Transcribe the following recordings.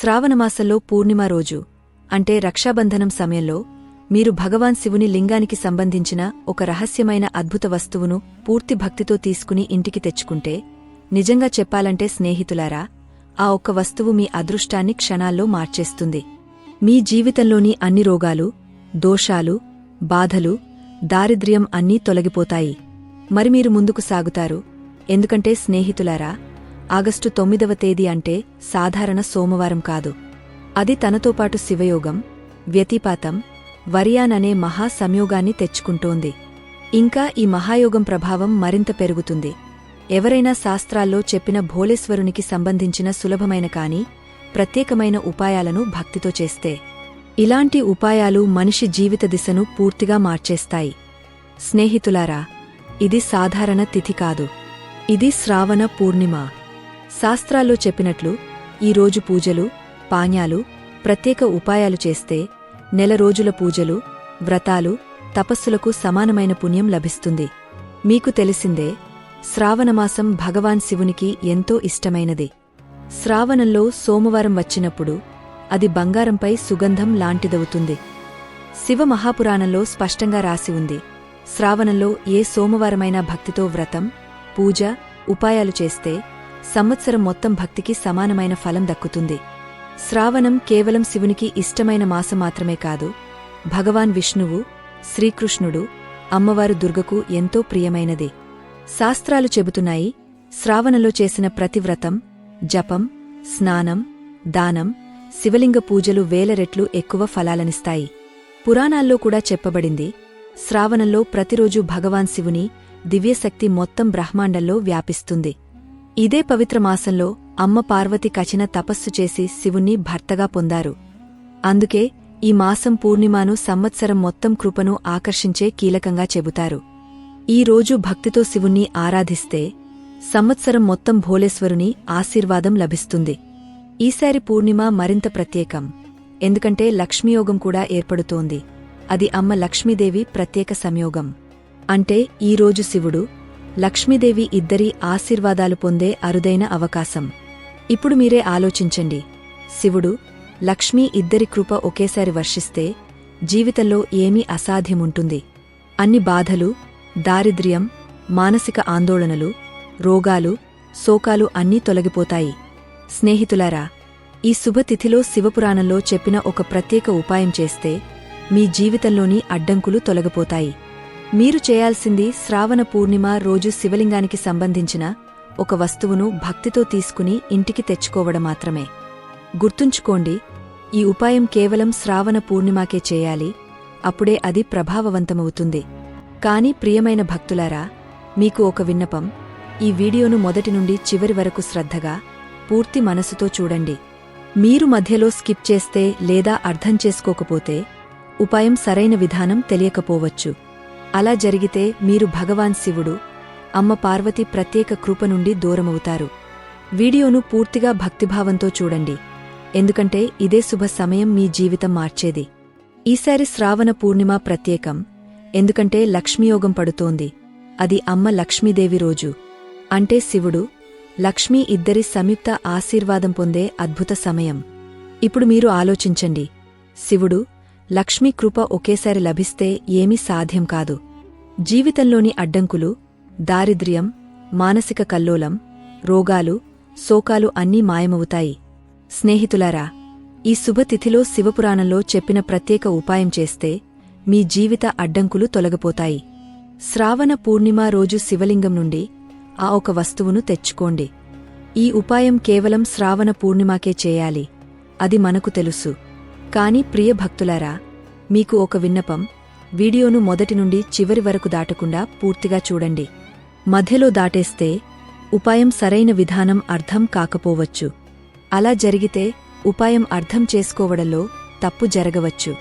శ్రావణమాసంలో పూర్ణిమ రోజు. అంటే రక్షాబంధనం సమయంలో మీరు భగవాన్ శివుని లింగానికి సంబంధించిన ఒక రహస్యమైన అద్భుత వస్తువును పూర్తి భక్తితో తీసుకుని ఇంటికి తెచ్చుకుంటే నిజంగా చెప్పాలంటే స్నేహితులారా ఆ ఒక్క వస్తువు మీ అదృష్టాన్ని క్షణాల్లో మార్చేస్తుంది. మీ జీవితంలోని అన్ని రోగాలు దోషాలు బాధలు దారిద్ర్యం అన్నీ తొలగిపోతాయి. మరి మీరు ముందుకు సాగుతారు. ఎందుకంటే స్నేహితులారా ఆగస్టు తొమ్మిదవ తేదీ అంటే సాధారణ సోమవారం కాదు. అది తనతో పాటు శివయోగం వ్యతిపాతం వరియాన్ అనే మహా సంయోగాన్ని తెచ్చుకుంటోంది. ఇంకా ఈ మహాయోగం ప్రభావం మరింత పెరుగుతుంది. ఎవరైనా శాస్త్రాల్లో చెప్పిన భోలేశ్వరునికి సంబంధించిన సులభమైన కాని ప్రత్యేకమైన ఉపాయాలను భక్తితో చేస్తే ఇలాంటి ఉపాయాలు మనిషి జీవిత దిశను పూర్తిగా మార్చేస్తాయి. స్నేహితులారా ఇది సాధారణ తిథి కాదు. ఇది శ్రావణ పూర్ణిమ. శాస్త్రాల్లో చెప్పినట్లు ఈ రోజు పూజలు పాణ్యాలు ప్రత్యేక ఉపాయాలు చేస్తే నెల రోజుల పూజలు వ్రతాలు తపస్సులకు సమానమైన పుణ్యం లభిస్తుంది. మీకు తెలిసిందే శ్రావణమాసం భగవాన్ శివునికి ఎంతో ఇష్టమైనది. శ్రావణంలో సోమవారం వచ్చినప్పుడు అది బంగారంపై సుగంధం లాంటిదవుతుంది. శివ మహాపురాణంలో స్పష్టంగా రాసి ఉంది శ్రావణంలో ఏ సోమవారమైనా భక్తితో వ్రతం పూజ ఉపాయాలు చేస్తే సంవత్సరం మొత్తం భక్తికి సమానమైన ఫలం దక్కుతుంది. శ్రావణం కేవలం శివునికి ఇష్టమైన మాసం మాత్రమే కాదు. భగవాన్ విష్ణువు శ్రీకృష్ణుడు అమ్మవారు దుర్గకు ఎంతో ప్రియమైనది. శాస్త్రాలు చెబుతున్నాయి శ్రావణలో చేసిన ప్రతివ్రతం జపం స్నానం దానం శివలింగ పూజలు వేల రెట్లు ఎక్కువ ఫలాలనిస్తాయి. పురాణాల్లో కూడా చెప్పబడింది శ్రావణంలో ప్రతిరోజు భగవాన్ శివుని దివ్యశక్తి మొత్తం బ్రహ్మాండంలో వ్యాపిస్తుంది. ఇదే పవిత్ర మాసంలో అమ్మ పార్వతి కచిన తపస్సు చేసి శివుణ్ణి భర్తగా పొందారు. అందుకే ఈ మాసం పూర్ణిమాను సంవత్సరం మొత్తం కృపను ఆకర్షించే కీలకంగా చెబుతారు. ఈ రోజు భక్తితో శివుణ్ణి ఆరాధిస్తే సంవత్సరం మొత్తం భోలేశ్వరుని ఆశీర్వాదం లభిస్తుంది. ఈసారి పూర్ణిమ మరింత ప్రత్యేకం. ఎందుకంటే లక్ష్మీయోగం కూడా ఏర్పడుతోంది. అది అమ్మ లక్ష్మీదేవి ప్రత్యేక సంయోగం. అంటే ఈరోజు శివుడు లక్ష్మీదేవి ఇద్దరి ఆశీర్వాదాలు పొందే అరుదైన అవకాశం. ఇప్పుడు మీరే ఆలోచించండి. శివుడు లక్ష్మీ ఇద్దరి కృప ఒకేసారి వర్షిస్తే జీవితంలో ఏమీ అసాధ్యముంటుంది. అన్ని బాధలు దారిద్ర్యం మానసిక ఆందోళనలు రోగాలు శోకాలు అన్నీ తొలగిపోతాయి. స్నేహితులారా ఈ శుభతిథిలో శివపురాణంలో చెప్పిన ఒక ప్రత్యేక ఉపాయం చేస్తే మీ జీవితంలోని అడ్డంకులు తొలగిపోతాయి. మీరు చేయాల్సింది శ్రావణ పూర్ణిమ రోజు శివలింగానికి సంబంధించిన ఒక వస్తువును భక్తితో తీసుకుని ఇంటికి తెచ్చుకోవడం మాత్రమే. గుర్తుంచుకోండి ఈ ఉపాయం కేవలం శ్రావణ పూర్ణిమాకే చేయాలి అప్పుడే అది ప్రభావవంతమవుతుంది. కాని ప్రియమైన భక్తులారా మీకు ఒక విన్నపం ఈ వీడియోను మొదటి నుండి చివరి వరకు శ్రద్ధగా పూర్తి మనసుతో చూడండి. మీరు మధ్యలో స్కిప్ చేస్తే లేదా అర్థం చేసుకోకపోతే ఉపాయం సరైన విధానం తెలియకపోవచ్చు. అలా జరిగితే మీరు భగవాన్ శివుడు అమ్మ పార్వతి ప్రత్యేక కృప నుండి దూరమవుతారు. వీడియోను పూర్తిగా భక్తిభావంతో చూడండి. ఎందుకంటే ఇదే శుభ సమయం మీ జీవితం మార్చేది. ఈసారి శ్రావణ పూర్ణిమ ప్రత్యేకం. ఎందుకంటే లక్ష్మీయోగం పడుతోంది. అది అమ్మ లక్ష్మీదేవి రోజు. అంటే శివుడు లక్ష్మీ ఇద్దరి సంయుక్త ఆశీర్వాదం పొందే అద్భుత సమయం. ఇప్పుడు మీరు ఆలోచించండి. శివుడు లక్ష్మీ కృప ఒకేసారి లభిస్తే ఏమీ సాధ్యం కాదు. జీవితంలోని అడ్డంకులు దారిద్ర్యం మానసిక కల్లోలం రోగాలు శోకాలు అన్నీ మాయమవుతాయి. స్నేహితులారా ఈ శుభతిథిలో శివపురాణంలో చెప్పిన ప్రత్యేక ఉపాయం చేస్తే మీ జీవిత అడ్డంకులు తొలగిపోతాయి. శ్రావణ పూర్ణిమ రోజు శివలింగం నుండి ఆ ఒక వస్తువును తెచ్చుకోండి. ఈ ఉపాయం కేవలం శ్రావణ పూర్ణిమాకే చేయాలి. అది మనకు తెలుసు. కానీ ప్రియ భక్తులారా మీకు ఒక విన్నపం. వీడియోను మొదటి నుండి చివరి వరకు దాటకుండా పూర్తిగా చూడండి. మధ్యలో దాటేస్తే ఉపాయం సరైన విధానం అర్థం కాకపోవచ్చు. అలా జరిగితే ఉపాయం అర్థం చేసుకోవడంలో తప్పు జరగవచ్చు.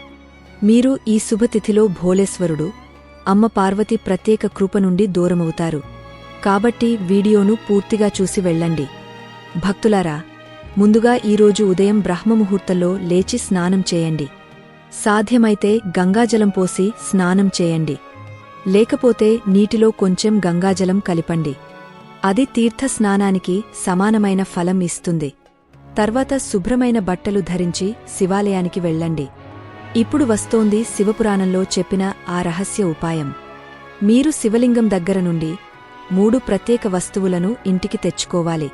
మీరు ఈ శుభతిథిలో భోలేశ్వరుడు అమ్మ పార్వతి ప్రత్యేక కృప నుండి దూరమవుతారు. కాబట్టి వీడియోను పూర్తిగా చూసి వెళ్ళండి. భక్తులారా ముందుగా ఈరోజు ఉదయం బ్రహ్మముహూర్తంలో లేచి స్నానం చేయండి. సాధ్యమైతే గంగాజలం పోసి స్నానం చేయండి. లేకపోతే నీటిలో కొంచెం గంగాజలం కలిపండి. అది తీర్థ స్నానానికి సమానమైన ఫలం ఇస్తుంది. తర్వాత శుభ్రమైన బట్టలు ధరించి శివాలయానికి వెళ్ళండి. ఇప్పుడు వస్తోంది శివపురాణంలో చెప్పిన ఆ రహస్య ఉపాయం. మీరు శివలింగం దగ్గర నుండి మూడు ప్రత్యేక వస్తువులను ఇంటికి తెచ్చుకోవాలి.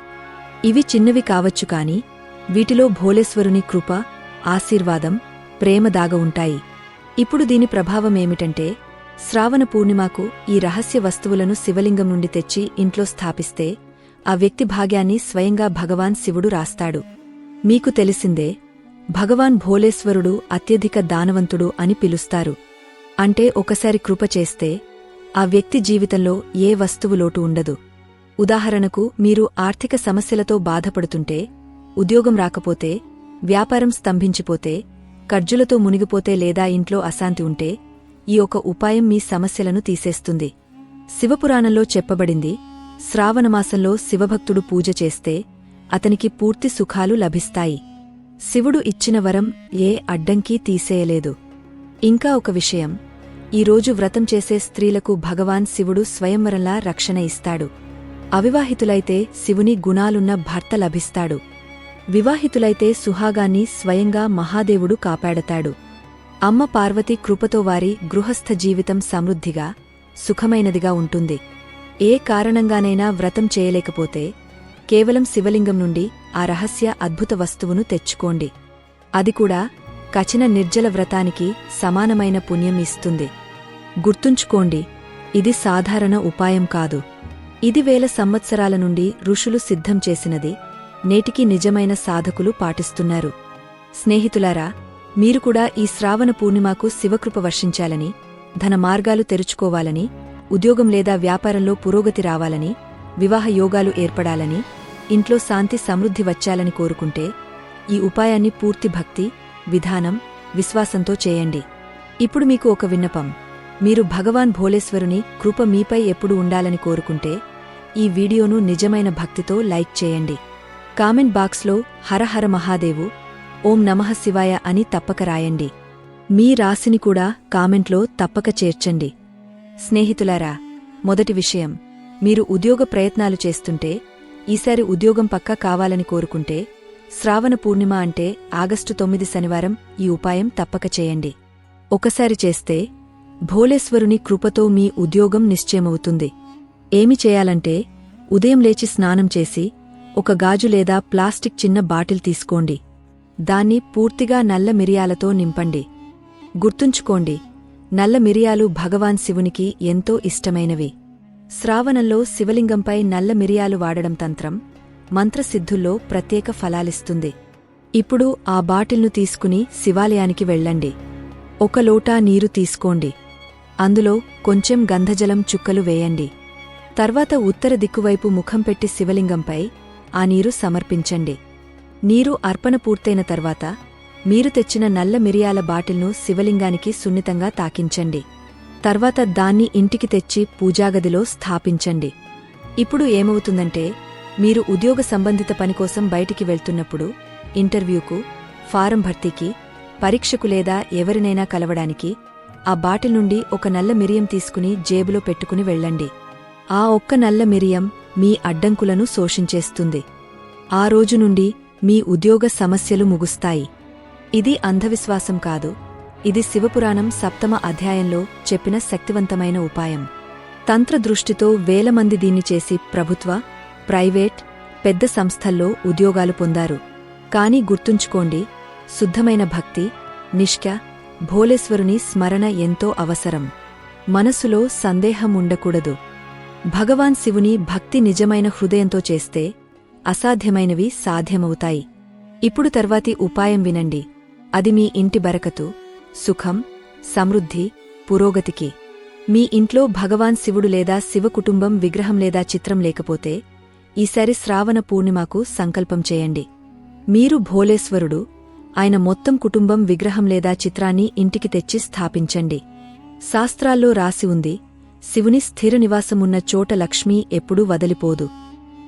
ఇవి చిన్నవి కావచ్చు కాని వీటిలో భోలేశ్వరుని కృప ఆశీర్వాదం ప్రేమ దాగ ఉంటాయి. ఇప్పుడు దీని ప్రభావమేమిటంటే శ్రావణ పూర్ణిమకు ఈ రహస్య వస్తువులను శివలింగం నుండి తెచ్చి ఇంట్లో స్థాపిస్తే ఆ వ్యక్తి భాగ్యాన్ని స్వయంగా భగవాన్ శివుడు రాస్తాడు. మీకు తెలిసిందే భగవాన్ భోలేశ్వరుడు అత్యధిక దానవంతుడు అని పిలుస్తారు. అంటే ఒకసారి కృప చేస్తే ఆ వ్యక్తి జీవితంలో ఏ వస్తువు లోటు ఉండదు. ఉదాహరణకు మీరు ఆర్థిక సమస్యలతో బాధపడుతుంటే ఉద్యోగం రాకపోతే వ్యాపారం స్తంభించిపోతే కర్జులతో మునిగిపోతే లేదా ఇంట్లో అశాంతి ఉంటే ఈ ఒక ఉపాయం మీ సమస్యలను తీసేస్తుంది. శివపురాణంలో చెప్పబడింది శ్రావణమాసంలో శివభక్తుడు పూజ చేస్తే అతనికి పూర్తి సుఖాలు లభిస్తాయి. శివుడు ఇచ్చిన వరం ఏ అడ్డంకీ తీసేయలేదు. ఇంకా ఒక విషయం ఈరోజు వ్రతం చేసే స్త్రీలకు భగవాన్ శివుడు స్వయంవరంలా రక్షణ ఇస్తాడు. అవివాహితులైతే శివుని గుణాలున్న భర్త లభిస్తాడు. వివాహితులైతే సుహాగాన్ని స్వయంగా మహాదేవుడు కాపాడతాడు. అమ్మ పార్వతి కృపతో వారి గృహస్థ జీవితం సమృద్ధిగా సుఖమైనదిగా ఉంటుంది. ఏ కారణంగానైనా వ్రతం చేయలేకపోతే కేవలం శివలింగం నుండి ఆ రహస్య అద్భుత వస్తువును తెచ్చుకోండి. అది కూడా కచిన నిర్జల వ్రతానికి సమానమైన పుణ్యం ఇస్తుంది. గుర్తుంచుకోండి ఇది సాధారణ ఉపాయం కాదు. ఇది వేల సంవత్సరాల నుండి ఋషులు సిద్ధం చేసినది నేటికి నిజమైన సాధకులు పాటిస్తున్నారు. స్నేహితులారా మీరు కూడా ఈ శ్రావణ పూర్ణిమాకు శివకృప వర్షించాలని ధన మార్గాలు తెరుచుకోవాలని ఉద్యోగం లేదా వ్యాపారంలో పురోగతి రావాలని వివాహ యోగాలు ఏర్పడాలని ఇంట్లో శాంతి సమృద్ధి వచ్చాలని కోరుకుంటే ఈ ఉపాయాన్ని పూర్తి భక్తి విధానం విశ్వాసంతో చేయండి. ఇప్పుడు మీకు ఒక విన్నపం. మీరు భగవాన్ భోలేశ్వరుని కృప మీపై ఎప్పుడు ఉండాలని కోరుకుంటే ఈ వీడియోను నిజమైన భక్తితో లైక్ చేయండి. కామెంట్ బాక్స్లో హరహర మహాదేవు ఓం నమః శివాయ అని తప్పక రాయండి. మీ రాశిని కూడా కామెంట్లో తప్పక చేర్చండి. స్నేహితులారా మొదటి విషయం మీరు ఉద్యోగ ప్రయత్నాలు చేస్తుంటే ఈసారి ఉద్యోగం పక్కా కావాలని కోరుకుంటే శ్రావణ పూర్ణిమ అంటే ఆగస్టు తొమ్మిది శనివారం ఈ ఉపాయం తప్పక చేయండి. ఒకసారి చేస్తే భోలేశ్వరుని కృపతో మీ ఉద్యోగం నిశ్చయమవుతుంది. ఏమి చేయాలంటే ఉదయం లేచి స్నానం చేసి ఒక గాజు లేదా ప్లాస్టిక్ చిన్న బాటిల్ తీసుకోండి. దాన్ని పూర్తిగా నల్ల మిరియాలతో నింపండి. గుర్తుంచుకోండి నల్ల మిరియాలు భగవాన్ శివునికి ఎంతో ఇష్టమైనవి. శ్రావణంలో శివలింగంపై నల్ల మిరియాలు వాడడం తంత్రం మంత్రసిద్ధుల్లో ప్రత్యేక ఫలాలిస్తుంది. ఇప్పుడు ఆ బాటిల్ను తీసుకుని శివాలయానికి వెళ్ళండి. ఒక లోటా నీరు తీసుకోండి. అందులో కొంచెం గంధజలం చుక్కలు వేయండి. తర్వాత ఉత్తర దిక్కువైపు ముఖం పెట్టి శివలింగంపై ఆ నీరు సమర్పించండి. నీరు అర్పణ పూర్తయిన తర్వాత మీరు తెచ్చిన నల్ల మిరియాల బాటిల్ను శివలింగానికి సున్నితంగా తాకించండి. తర్వాత దాన్ని ఇంటికి తెచ్చి పూజాగదిలో స్థాపించండి. ఇప్పుడు ఏమవుతుందంటే మీరు ఉద్యోగ సంబంధిత పనికోసం బయటికి వెళ్తున్నప్పుడు ఇంటర్వ్యూకు ఫారం భర్తీకి పరీక్షకు లేదా ఎవరినైనా కలవడానికి ఆ బాటిల్ నుండి ఒక నల్ల మిరియం తీసుకుని జేబులో పెట్టుకుని వెళ్ళండి. ఆ ఒక్క నల్ల మిరియం మీ అడ్డంకులను శోషించేస్తుంది. ఆ రోజు నుండి మీ ఉద్యోగ సమస్యలు ముగుస్తాయి. ఇది అంధవిశ్వాసం కాదు. ఇది శివపురాణం సప్తమ అధ్యాయంలో చెప్పిన శక్తివంతమైన ఉపాయం. తంత్ర దృష్టితో వేల మంది దీన్ని చేసి ప్రభుత్వ ప్రైవేట్ పెద్ద సంస్థల్లో ఉద్యోగాలు పొందారు. కాని గుర్తుంచుకోండి శుద్ధమైన భక్తి నిష్క భోలేశ్వరుని స్మరణ ఎంతో అవసరం. మనసులో సందేహం ఉండకూడదు. భగవాన్ శివుని భక్తి నిజమైన హృదయంతో చేస్తే అసాధ్యమైనవి సాధ్యమవుతాయి. ఇప్పుడు తర్వాతి ఉపాయం వినండి. అది మీ ఇంటి బరకతు సుఖం సమృద్ధి పురోగతికి. మీ ఇంట్లో భగవాన్ శివుడు లేదా శివ కుటుంబం విగ్రహం లేదా చిత్రం లేకపోతే ఈసారి శ్రావణ పూర్ణిమకు సంకల్పం చేయండి. మీరు భోలేశ్వరుడు ఆయన మొత్తం కుటుంబం విగ్రహం లేదా చిత్రాన్ని ఇంటికి తెచ్చి స్థాపించండి. శాస్త్రాల్లో రాసి ఉంది శివుని స్థిర నివాసమున్న చోట లక్ష్మీ ఎప్పుడూ వదలిపోదు.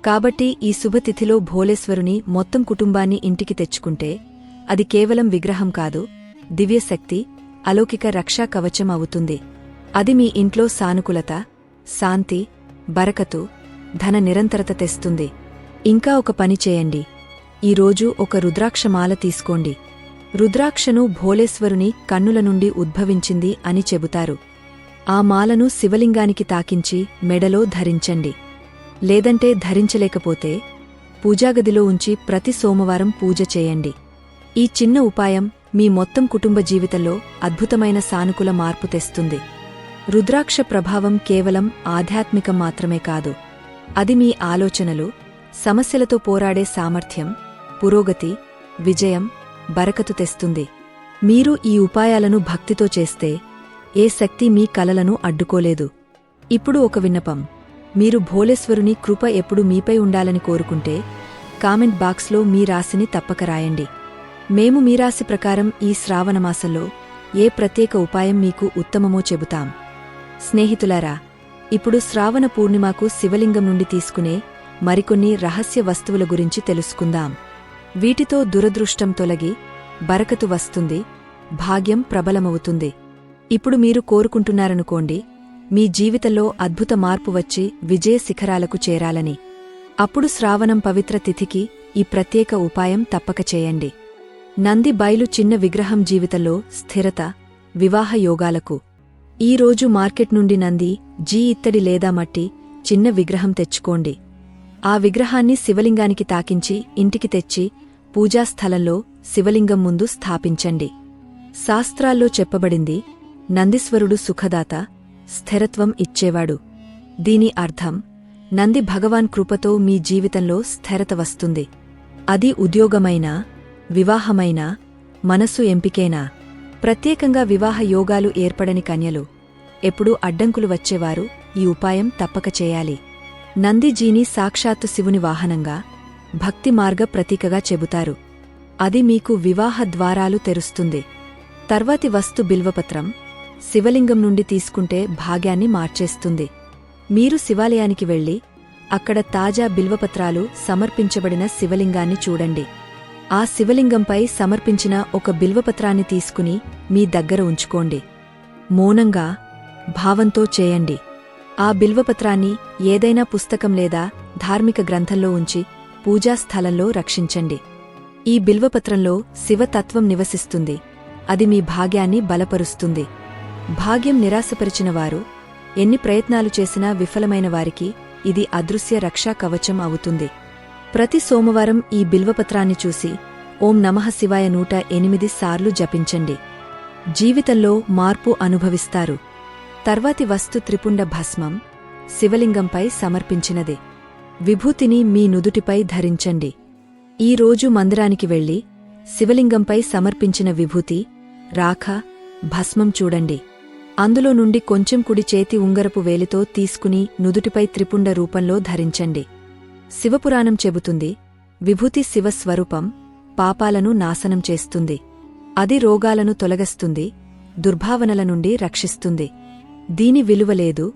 కాబట్టి ఈ శుభతిథిలో భోలేశ్వరుని మొత్తం కుటుంబాన్ని ఇంటికి తెచ్చుకుంటే అది కేవలం విగ్రహం కాదు దివ్యశక్తి అలౌకిక రక్షా కవచం అవుతుంది. అది మీ ఇంట్లో సానుకూలత శాంతి బరకతు ధన నిరంతరత తెస్తుంది. ఇంకా ఒక పని చేయండి. ఈరోజు ఒక రుద్రాక్షమాల తీసుకోండి. రుద్రాక్షను భోలేశ్వరుని కన్నుల నుండి ఉద్భవించింది అని చెబుతారు. ఆ మాలను శివలింగానికి తాకించి మెడలో ధరించండి. లేదంటే ధరించలేకపోతే పూజాగదిలో ఉంచి ప్రతి సోమవారం పూజ చేయండి. ఈ చిన్న ఉపాయం మీ మొత్తం కుటుంబ జీవితంలో అద్భుతమైన సానుకూల మార్పు తెస్తుంది. రుద్రాక్ష ప్రభావం కేవలం ఆధ్యాత్మికం మాత్రమే కాదు. అది మీ ఆలోచనలు సమస్యలతో పోరాడే సామర్థ్యం పురోగతి విజయం బరకతు తెస్తుంది. మీరు ఈ ఉపాయాలను భక్తితో చేస్తే ఏ శక్తి మీ కలలను అడ్డుకోలేదు. ఇప్పుడు ఒక విన్నపం. మీరు భోలేశ్వరుని కృప ఎప్పుడు మీపై ఉండాలని కోరుకుంటే కామెంట్ బాక్స్లో మీ రాశిని తప్పక రాయండి. మేము మీ రాశి ప్రకారం ఈ శ్రావణమాసంలో ఏ ప్రత్యేక ఉపాయం మీకు ఉత్తమమో చెబుతాం. స్నేహితులారా ఇప్పుడు శ్రావణ పూర్ణిమకు శివలింగం నుండి తీసుకునే మరికొన్ని రహస్య వస్తువుల గురించి తెలుసుకుందాం. వీటితో దురదృష్టం తొలగి బరకతు వస్తుంది భాగ్యం ప్రబలమవుతుంది. ఇప్పుడు మీరు కోరుకుంటున్నారనుకోండి మీ జీవితంలో అద్భుత మార్పు వచ్చి విజయ శిఖరాలకు చేరాలని. అప్పుడు శ్రావణం పవిత్ర తిథికి ఈ ప్రత్యేక ఉపాయం తప్పక చేయండి. నంది బయలు చిన్న విగ్రహం జీవితంలో స్థిరత వివాహ యోగాలకు. ఈ రోజు మార్కెట్ నుండి నంది జీ ఇత్తడి లేదా మట్టి చిన్న విగ్రహం తెచ్చుకోండి. ఆ విగ్రహాన్ని శివలింగానికి తాకించి ఇంటికి తెచ్చి పూజాస్థలంలో శివలింగం ముందు స్థాపించండి. శాస్త్రాల్లో చెప్పబడింది నందీశ్వరుడు సుఖదాత స్థిరత్వం ఇచ్చేవాడు. దీని అర్థం నంది భగవాన్ కృపతో మీ జీవితంలో స్థిరత వస్తుంది. అది ఉద్యోగమైనా వివాహమైనా మనసు ఎంపికేనా ప్రత్యేకంగా వివాహ యోగాలు ఏర్పడని కన్యలు ఎప్పుడూ అడ్డంకులు వచ్చేవారు ఈ ఉపాయం తప్పక చేయాలి. నందిజీని సాక్షాత్తు శివుని వాహనంగా భక్తి మార్గ ప్రతీకగా చెబుతారు. అది మీకు వివాహ ద్వారాలు తెరుస్తుంది. తర్వాతి వస్తు బిల్వపత్రం శివలింగం నుండి తీసుకుంటే భాగ్యాన్ని మార్చేస్తుంది. మీరు శివాలయానికి వెళ్ళి అక్కడ తాజా బిల్వపత్రాలు సమర్పించబడిన శివలింగాన్ని చూడండి. ఆ శివలింగంపై సమర్పించిన ఒక బిల్వపత్రాన్ని తీసుకుని మీ దగ్గర ఉంచుకోండి. మౌనంగా భావంతో చేయండి. ఆ బిల్వపత్రాన్ని ఏదైనా పుస్తకం లేదా ధార్మిక గ్రంథంలో ఉంచి పూజాస్థలంలో రక్షించండి. ఈ బిల్వపత్రంలో శివతత్వం నివసిస్తుంది. అది మీ భాగ్యాన్ని బలపరుస్తుంది. భాగ్యం నిరాశపరిచిన వారు ఎన్ని ప్రయత్నాలు చేసినా విఫలమైన వారికి ఇది అదృశ్య రక్షా కవచం అవుతుంది. ప్రతి సోమవారం ఈ బిల్వపత్రాన్ని చూసి ఓం నమః శివాయ నూట ఎనిమిది సార్లు జపించండి. జీవితంలో మార్పు అనుభవిస్తారు. తర్వాతి వస్తు త్రిపుండ భస్మం శివలింగంపై సమర్పించినదే. విభూతిని మీ నుదుటిపై ధరించండి. ఈ రోజు మందిరానికి వెళ్ళి శివలింగంపై సమర్పించిన విభూతి రాఖ భస్మం చూడండి. అందులో నుండి కొంచెం కుడి చేతి ఉంగరపు వేలితో తీసుకుని నుదుటిపై త్రిపుండ రూపంలో ధరించండి. శివపురాణం చెబుతుంది విభూతి శివస్వరూపం పాపాలను నాశనం చేస్తుంది. అది రోగాలను తొలగస్తుంది దుర్భావనల నుండి రక్షిస్తుంది. దీని విలువలేదు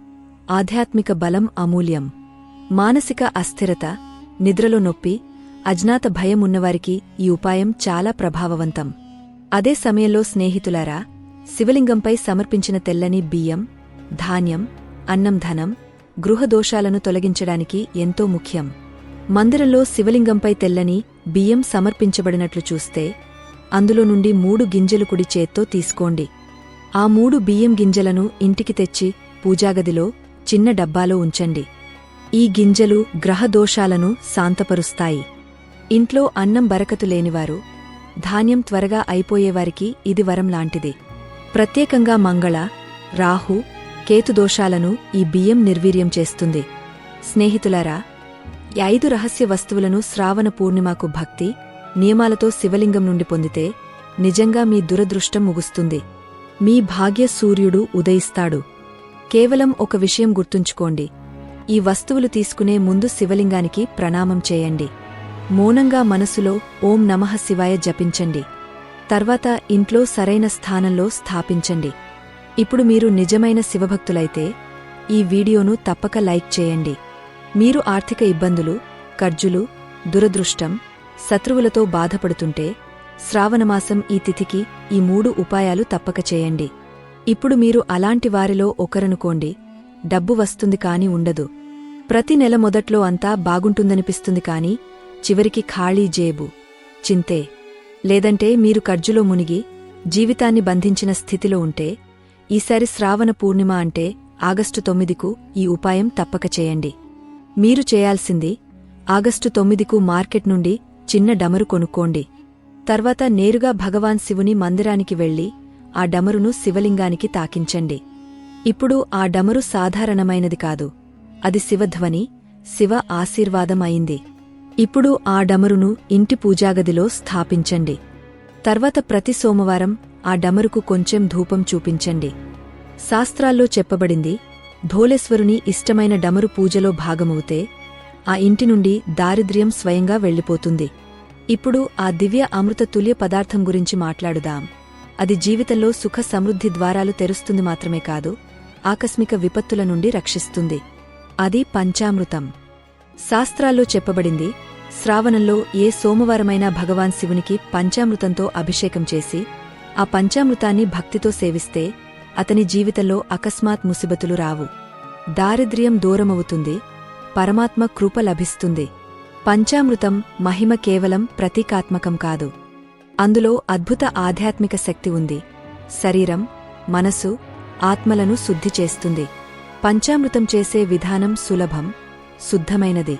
ఆధ్యాత్మిక బలం అమూల్యం. మానసిక అస్థిరత నిద్రలో నొప్పి అజ్ఞాత భయం ఉన్నవారికి ఈ ఉపాయం చాలా ప్రభావవంతం. అదే సమయంలో స్నేహితులారా శివలింగంపై సమర్పించిన తెల్లని బియ్యం ధాన్యం అన్నం ధనం గృహదోషాలను తొలగించడానికి ఎంతో ముఖ్యం. మందిరంలో శివలింగంపై తెల్లని బియ్యం సమర్పించబడినట్లు చూస్తే అందులో నుండి మూడు గింజలు కుడి చేత్తో తీసుకోండి. ఆ మూడు బియ్యం గింజలను ఇంటికి తెచ్చి పూజాగదిలో చిన్న డబ్బాలో ఉంచండి. ఈ గింజలు గ్రహదోషాలను శాంతపరుస్తాయి. ఇంట్లో అన్నం బరకతు లేనివారు ధాన్యం త్వరగా అయిపోయేవారికి ఇది వరం లాంటిది. ప్రత్యేకంగా మంగళ రాహు కేతుదోషాలను ఈ బియ్యం నిర్వీర్యం చేస్తుంది. స్నేహితులారా ఈ ఐదు రహస్య వస్తువులను శ్రావణ పూర్ణిమకు భక్తి నియమాలతో శివలింగం నుండి పొందితే నిజంగా మీ దురదృష్టం ముగుస్తుంది. మీ భాగ్య సూర్యుడు ఉదయిస్తాడు. కేవలం ఒక విషయం గుర్తుంచుకోండి. ఈ వస్తువులు తీసుకునే ముందు శివలింగానికి ప్రణామం చేయండి. మౌనంగా మనసులో ఓం నమః శివాయ జపించండి. తర్వాత ఇంట్లో సరైన స్థానంలో స్థాపించండి. ఇప్పుడు మీరు నిజమైన శివభక్తులైతే ఈ వీడియోను తప్పక లైక్ చేయండి. మీరు ఆర్థిక ఇబ్బందులు కర్జులు దురదృష్టం శత్రువులతో బాధపడుతుంటే శ్రావణమాసం ఈ తిథికి ఈ మూడు ఉపాయాలు తప్పక చేయండి. ఇప్పుడు మీరు అలాంటి వారిలో ఒకరనుకోండి డబ్బు వస్తుంది కాని ఉండదు. ప్రతి నెల మొదట్లో అంతా బాగుంటుందనిపిస్తుంది కాని చివరికి ఖాళీ జేబు. చింతే. లేదంటే మీరు కర్జులో మునిగి జీవితాన్ని బంధించిన స్థితిలో ఉంటే ఈసారి శ్రావణ పూర్ణిమ అంటే ఆగస్టు తొమ్మిదికు ఈ ఉపాయం తప్పక చేయండి. మీరు చేయాల్సింది ఆగస్టు తొమ్మిదికు మార్కెట్ నుండి చిన్న డమరు కొనుక్కోండి. తర్వాత నేరుగా భగవాన్ శివుని మందిరానికి వెళ్ళి ఆ డమరును శివలింగానికి తాకించండి. ఇప్పుడు ఆ డమరు సాధారణమైనది కాదు. అది శివధ్వని శివ ఆశీర్వాదం అయింది. ఇప్పుడు ఆ డమరును ఇంటి పూజాగదిలో స్థాపించండి. తర్వాత ప్రతి సోమవారం ఆ డమరుకు కొంచెం ధూపం చూపించండి. శాస్త్రాల్లో చెప్పబడింది భోలేశ్వరుని ఇష్టమైన డమరు పూజలో భాగమవుతే ఆ ఇంటి నుండి దారిద్ర్యం స్వయంగా వెళ్ళిపోతుంది. ఇప్పుడు ఆ దివ్య అమృత తుల్య పదార్థం గురించి మాట్లాడుదాం. అది జీవితంలో సుఖ సమృద్ధి ద్వారాలు తెరుస్తుంది మాత్రమే కాదు ఆకస్మిక విపత్తుల నుండి రక్షిస్తుంది. అది పంచామృతం. శాస్త్రాల్లో చెప్పబడింది శ్రావణంలో ఏ సోమవారమైనా భగవాన్ శివునికి పంచామృతంతో అభిషేకం చేసి ఆ పంచామృతాన్ని భక్తితో సేవిస్తే అతని జీవితంలో అకస్మాత్ ముసిబతులు రావు. దారిద్ర్యం దూరమవుతుంది పరమాత్మ కృప లభిస్తుంది. పంచామృతం మహిమ కేవలం ప్రతీకాత్మకం కాదు. అందులో అద్భుత ఆధ్యాత్మిక శక్తి ఉంది. శరీరం మనసు ఆత్మలను శుద్ధి చేస్తుంది. పంచామృతం చేసే విధానం సులభం శుద్ధమైనది.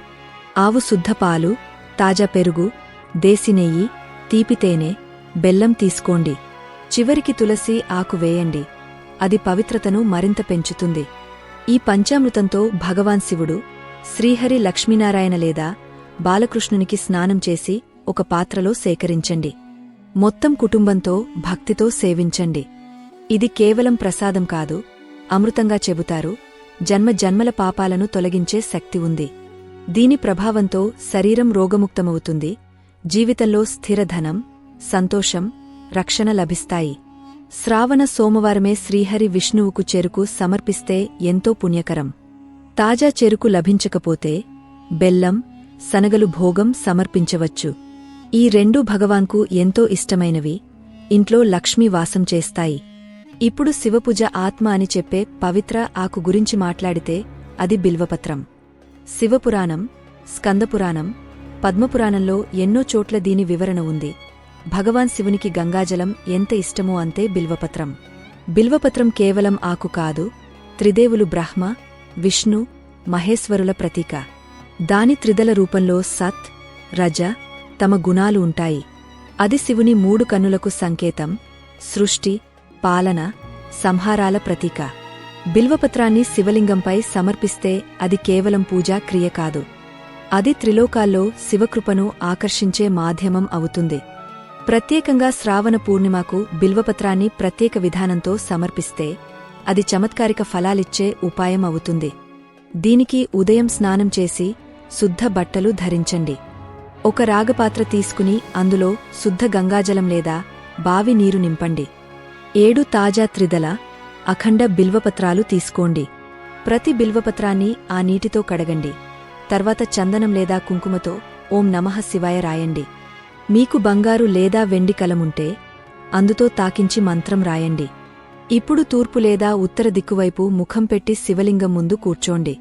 ఆవు శుద్ధ పాలు తాజా పెరుగు దేశినెయ్యి తీపితేనె బెల్లం తీసుకోండి. చివరికి తులసి ఆకు వేయండి. అది పవిత్రతను మరింత పెంచుతుంది. ఈ పంచామృతంతో భగవాన్ శివుడు శ్రీహరి లక్ష్మీనారాయణ లేదా బాలకృష్ణునికి స్నానం చేసి ఒక పాత్రలో సేకరించండి. మొత్తం కుటుంబంతో భక్తితో సేవించండి. ఇది కేవలం ప్రసాదం కాదు అమృతంగా చెబుతారు జన్మ జన్మల పాపాలను తొలగించే శక్తి ఉంది. దీని ప్రభావంతో శరీరం రోగముక్తమవుతుంది. జీవితంలో స్థిరధనం సంతోషం రక్షణ లభిస్తాయి. శ్రావణ సోమవారమే శ్రీహరి విష్ణువుకు చెరుకు సమర్పిస్తే ఎంతో పుణ్యకరం. తాజా చెరుకు లభించకపోతే బెల్లం శనగలు భోగం సమర్పించవచ్చు. ఈ రెండూ భగవాన్కు ఎంతో ఇష్టమైనవి. ఇంట్లో లక్ష్మీ వాసం చేస్తాయి. ఇప్పుడు శివపూజ ఆత్మ అని చెప్పే పవిత్ర ఆకు గురించి మాట్లాడితే అది బిల్వపత్రం. శివపురాణం స్కందపురాణం పద్మపురాణంలో ఎన్నో చోట్ల దీని వివరణ ఉంది. భగవాన్ శివునికి గంగాజలం ఎంత ఇష్టమో అంతే బిల్వపత్రం. బిల్వపత్రం కేవలం ఆకు కాదు త్రిదేవులు బ్రహ్మ విష్ణు మహేశ్వరుల ప్రతీక. దాని త్రిదల రూపంలో సత్ రజ తమ గుణాలు ఉంటాయి. అది శివుని మూడు కన్నులకు సంకేతం సృష్టి పాలన సంహారాల ప్రతీక. బిల్వపత్రాన్ని శివలింగంపై సమర్పిస్తే అది కేవలం పూజా క్రియ కాదు. అది త్రిలోకాల్లో శివకృపను ఆకర్షించే మాధ్యమం అవుతుంది. ప్రత్యేకంగా శ్రావణ పూర్ణిమకు బిల్వపత్రాన్ని ప్రత్యేక విధానంతో సమర్పిస్తే అది చమత్కారిక ఫలాలిచ్చే ఉపాయం అవుతుంది. దీనికి ఉదయం స్నానం చేసి శుద్ధ బట్టలు ధరించండి. ఒక రాగపాత్ర తీసుకుని అందులో శుద్ధ గంగాజలం లేదా బావి నీరు నింపండి. ఏడు తాజా త్రిదల అఖండ బిల్వపత్రాలు తీసుకోండి. ప్రతి బిల్వపత్రాన్ని ఆ నీటితో కడగండి. తర్వాత చందనం లేదా కుంకుమతో ఓం నమః శివాయ రాయండి. మీకు బంగారు లేదా వెండి కలముంటే అందుతో తాకించి మంత్రం రాయండి. ఇప్పుడు తూర్పు లేదా ఉత్తర దిక్కువైపు ముఖం పెట్టి శివలింగం ముందు కూర్చోండి.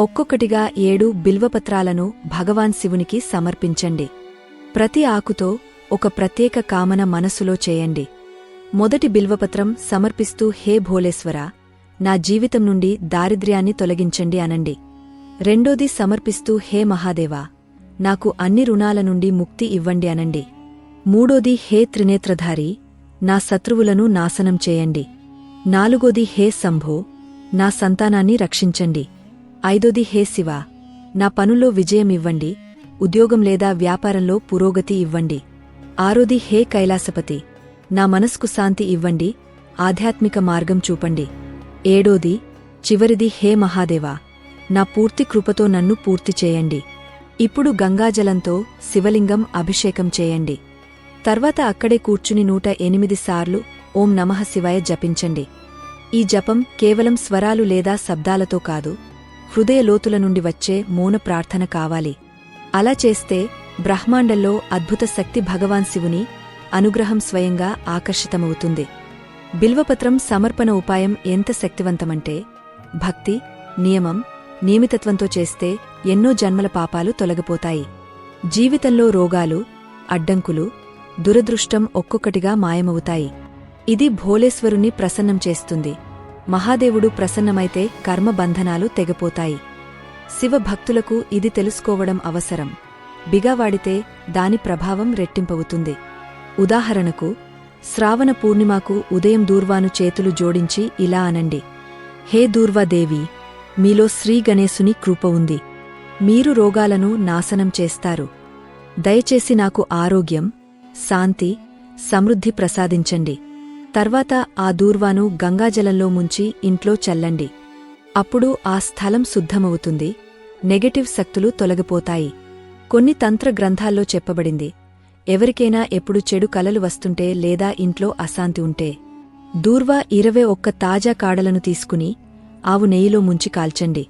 ఒక్కొక్కటిగా ఏడు బిల్వపత్రాలను భగవాన్ శివునికి సమర్పించండి. ప్రతి ఆకుతో ఒక ప్రత్యేక కామన మనసులో చేయండి. మొదటి బిల్వపత్రం సమర్పిస్తూ హే భోలేశ్వర నా జీవితం నుండి దారిద్ర్యాన్ని తొలగించండి అనండి. రెండోది సమర్పిస్తూ హే మహాదేవా నాకు అన్ని రుణాల నుండి ముక్తి ఇవ్వండి అనండి. మూడోది హే త్రినేత్రధారి నా శత్రువులను నాశనం చేయండి. నాలుగోది హే సంభో నా సంతానాన్ని రక్షించండి. ఐదోది హే శివ నా పనుల్లో విజయమివ్వండి ఉద్యోగం లేదా వ్యాపారంలో పురోగతి ఇవ్వండి. ఆరోది హే కైలాసపతి నా మనస్కు శాంతి ఇవ్వండి ఆధ్యాత్మిక మార్గం చూపండి. ఏడోది చివరిది హే మహాదేవా నా పూర్తి కృపతో నన్ను పూర్తి చేయండి. ఇప్పుడు గంగాజలంతో శివలింగం అభిషేకం చేయండి. తర్వాత అక్కడే కూర్చుని నూట ఎనిమిది సార్లు ఓం నమః శివాయ జపించండి. ఈ జపం కేవలం స్వరాలు లేదా శబ్దాలతో కాదు హృదయ లోతుల నుండి వచ్చే మౌన ప్రార్థన కావాలి. అలా చేస్తే బ్రహ్మాండంలో అద్భుత శక్తి భగవాన్ శివుని అనుగ్రహం స్వయంగా ఆకర్షితమవుతుంది. బిల్వపత్రం సమర్పణ ఉపాయం ఎంత శక్తివంతమంటే భక్తి నియమం నియమితత్వంతో చేస్తే ఎన్నో జన్మల పాపాలు తొలగిపోతాయి. జీవితంలో రోగాలు అడ్డంకులు దురదృష్టం ఒక్కొక్కటిగా మాయమవుతాయి. ఇది భోలేశ్వరుని ప్రసన్నం చేస్తుంది. మహాదేవుడు ప్రసన్నమైతే కర్మబంధనాలు తెగపోతాయి. శివభక్తులకు ఇది తెలుసుకోవడం అవసరం. బిగావాడితే దాని ప్రభావం రెట్టింపవుతుంది. ఉదాహరణకు శ్రావణ పూర్ణిమకు ఉదయం దూర్వాను చేతులు జోడించి ఇలా అనండి హే దూర్వాదేవి మీలో శ్రీగణేశుని కృప ఉంది. మీరు రోగాలను నాశనం చేస్తారు. దయచేసి నాకు ఆరోగ్యం శాంతి సమృద్ధి ప్రసాదించండి. తర్వాత ఆ దూర్వాను గంగాజలంలో ముంచి ఇంట్లో చల్లండి. అప్పుడు ఆ స్థలం శుద్ధమవుతుంది నెగటివ్ శక్తులు తొలగిపోతాయి. కొన్ని తంత్ర గ్రంథాల్లో చెప్పబడింది ఎవరికైనా ఎప్పుడు చెడు కలలు వస్తుంటే లేదా ఇంట్లో అశాంతి ఉంటే దూర్వా ఇరవై ఒక్క తాజా కాడలను తీసుకుని ఆవు నెయ్యిలో ముంచి కాల్చండి.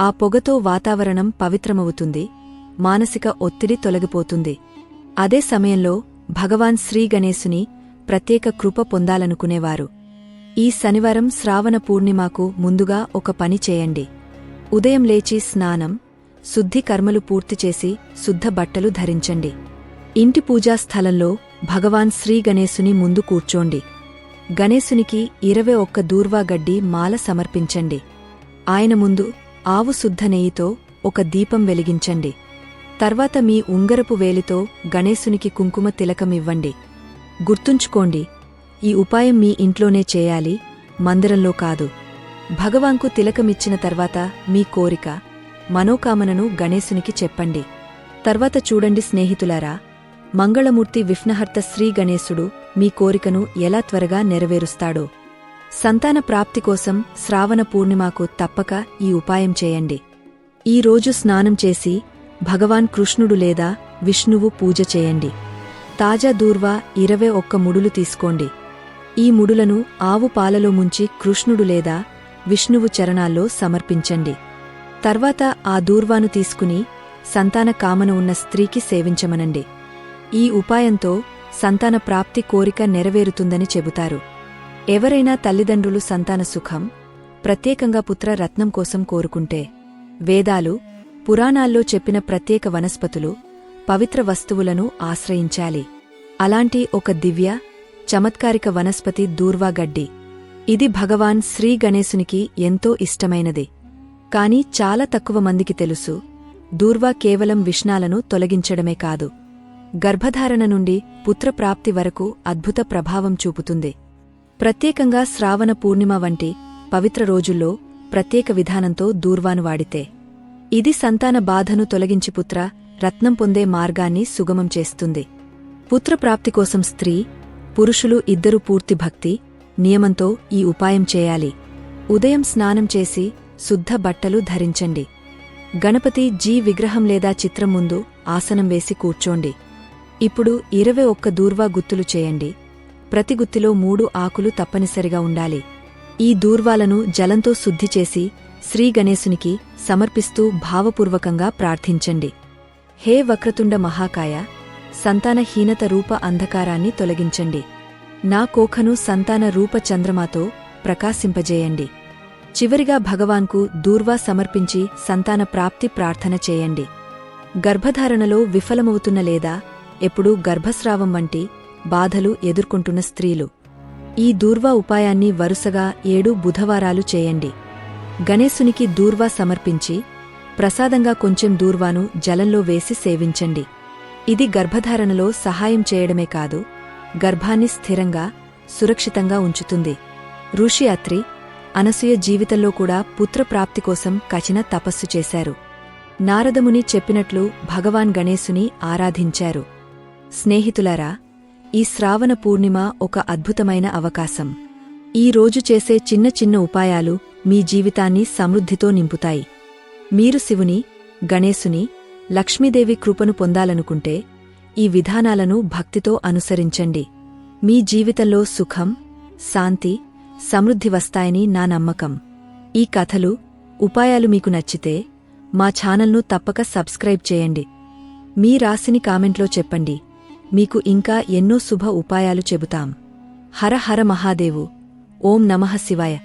ఆ పొగతో వాతావరణం పవిత్రమవుతుంది మానసిక ఒత్తిడి తొలగిపోతుంది. అదే సమయంలో భగవాన్ శ్రీగణేశుని ప్రత్యేక కృప పొందాలనుకునేవారు. ఈ శనివారం శ్రావణ పూర్ణిమాకు ముందుగా ఒక పని చేయండి. ఉదయం లేచి స్నానం శుద్ధి కర్మలు పూర్తిచేసి శుద్ధ బట్టలు ధరించండి. ఇంటి పూజా స్థలంలో భగవాన్ శ్రీగణేశుని ముందు కూర్చోండి. గణేశునికి ఇరవై ఒక్క దూర్వాగడ్డి మాల సమర్పించండి. ఆయన ముందు ఆవు శుద్ధ నెయ్యితో ఒక దీపం వెలిగించండి. తర్వాత మీ ఉంగరపు వేలితో గణేశునికి కుంకుమ తిలకమివ్వండి. గుర్తుంచుకోండి ఈ ఉపాయం మీ ఇంట్లోనే చేయాలి మందిరంలో కాదు. భగవాన్కు తిలకమిచ్చిన తర్వాత మీ కోరిక మనోకామనను గణేశునికి చెప్పండి. తర్వాత చూడండి స్నేహితులారా మంగళమూర్తి విష్ణహర్త శ్రీ గణేశుడు మీ కోరికను ఎలా త్వరగా నెరవేరుస్తాడో. సంతాన ప్రాప్తి కోసం శ్రావణ పూర్ణిమాకు తప్పక ఈ ఉపాయం చేయండి. ఈ రోజు స్నానం చేసి భగవాన్ కృష్ణుడు లేదా విష్ణువు పూజ చేయండి. తాజా దూర్వా ఇరవై ఒక్క ముడులు తీసుకోండి. ఈ ముడులను ఆవు పాలలో ముంచి కృష్ణుడు లేదా విష్ణువు చరణాల్లో సమర్పించండి. తర్వాత ఆ దూర్వాను తీసుకుని సంతాన కామన ఉన్న స్త్రీకి సేవించమనండి. ఈ ఉపాయంతో సంతాన ప్రాప్తి కోరిక నెరవేరుతుందని చెబుతారు. ఎవరైనా తల్లిదండ్రులు సంతాన సుఖం ప్రత్యేకంగా పుత్ర రత్నం కోసం కోరుకుంటే వేదాలు పురాణాల్లో చెప్పిన ప్రత్యేక వనస్పతులు పవిత్ర వస్తువులను ఆశ్రయించాలి. అలాంటి ఒక దివ్య చమత్కారిక వనస్పతి దూర్వాగడ్డి ఇది భగవాన్ శ్రీ గణేశునికి ఎంతో ఇష్టమైనది. కాని చాలా తక్కువ మందికి తెలుసు దూర్వా కేవలం విష్ణాలను తొలగించడమే కాదు. గర్భధారణ నుండి పుత్రప్రాప్తి వరకు అద్భుత ప్రభావం చూపుతుంది. ప్రత్యేకంగా శ్రావణ పూర్ణిమ వంటి పవిత్ర రోజుల్లో ప్రత్యేక విధానంతో దూర్వాను వాడితే. ఇది సంతాన బాధను తొలగించి పుత్ర రత్నం పొందే మార్గాన్ని సుగమం చేస్తుంది. పుత్రప్రాప్తి కోసం స్త్రీ పురుషులు ఇద్దరు పూర్తి భక్తి నియమంతో ఈ ఉపాయం చేయాలి. ఉదయం స్నానం చేసి శుద్ధ బట్టలు ధరించండి. గణపతి జీ విగ్రహం లేదా చిత్రం ముందు ఆసనం వేసి కూర్చోండి. ఇప్పుడు ఇరవై ఒక్క దూర్వా గుత్తులు చేయండి. ప్రతి గుత్తిలో మూడు ఆకులు తప్పనిసరిగా ఉండాలి. ఈ దూర్వాలను జలంతో శుద్ధి చేసి శ్రీగణేశునికి సమర్పిస్తూ భావపూర్వకంగా ప్రార్థించండి. హే వక్రతుండ మహాకాయ సంతానహీనత రూప అంధకారాన్ని తొలగించండి. నా కోఖను సంతాన రూప చంద్రమాతో ప్రకాశింపజేయండి. చివరిగా భగవాన్కు దూర్వా సమర్పించి సంతాన ప్రాప్తి ప్రార్థన చేయండి. గర్భధారణలో విఫలమవుతున్న లేదా ఎప్పుడూ గర్భస్రావం వంటి బాధలు ఎదుర్కొంటున్న స్త్రీలు. ఈ దూర్వా ఉపాయాన్ని వరుసగా ఏడు బుధవారాలు చేయండి. గణేశునికి దూర్వా సమర్పించి ప్రసాదంగా కొంచెం దూర్వాను జలంలో వేసి సేవించండి. ఇది గర్భధారణలో సహాయం చేయడమే కాదు గర్భాన్ని స్థిరంగా సురక్షితంగా ఉంచుతుంది. ఋషి అత్రి అనసూయ జీవితంలో కూడా పుత్రప్రాప్తి కోసం కచిన తపస్సు చేశారు. నారదముని చెప్పినట్లు భగవాన్ గణేశుని ఆరాధించారు. స్నేహితులారా ఈ శ్రావణ పూర్ణిమ ఒక అద్భుతమైన అవకాశం. ఈ రోజు చేసే చిన్న చిన్న ఉపాయాలు మీ జీవితాన్ని సమృద్ధితో నింపుతాయి. మీరు శివుని గణేశుని లక్ష్మీదేవి కృపను పొందాలనుకుంటే ఈ విధానాలను భక్తితో అనుసరించండి. మీ జీవితంలో సుఖం శాంతి సమృద్ధి వస్తాయని నా నమ్మకం. ఈ కథలు ఉపాయాలు మీకు నచ్చితే మా ఛానల్ను తప్పక సబ్స్క్రైబ్ చేయండి. మీ రాసిని కామెంట్లో చెప్పండి. మీకు ఇంకా ఎన్నో శుభ ఉపాయాలు చెబుతాం. హర హర మహాదేవు. ఓం నమః శివాయ.